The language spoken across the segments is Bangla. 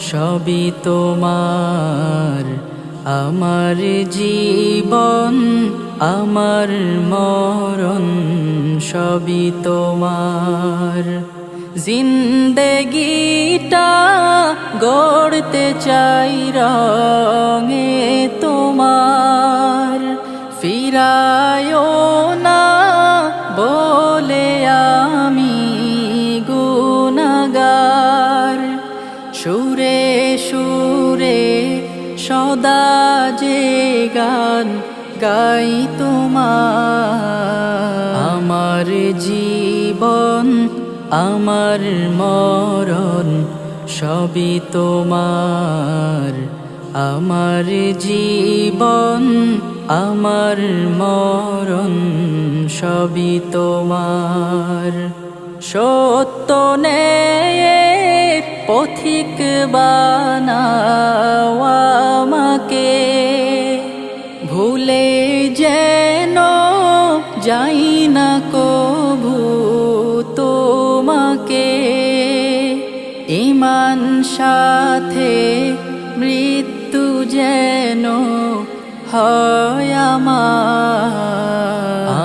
সবই তোমার। আমার জীবন আমার মরণ সবই তোমার। জিন্দেগিটা গড়তে চাই রঙে সদা যে গান গাই তোমার। আমার জীবন, আমার মরণ সবই তোমার। আমার জীবন, আমার মরণ সবই তোমার। সত্য নেয়ে পথিক বানাও আমাকে ভুলে যেন যাই না কভু তোমাকে ইমান সাথে মৃত্যু যেন হয় আমার।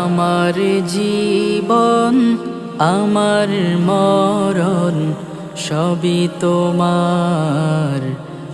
আমার জীবন, আমার মরণ সবই তোমার।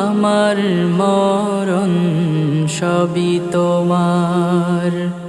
আমার মরণ সবই তোমার।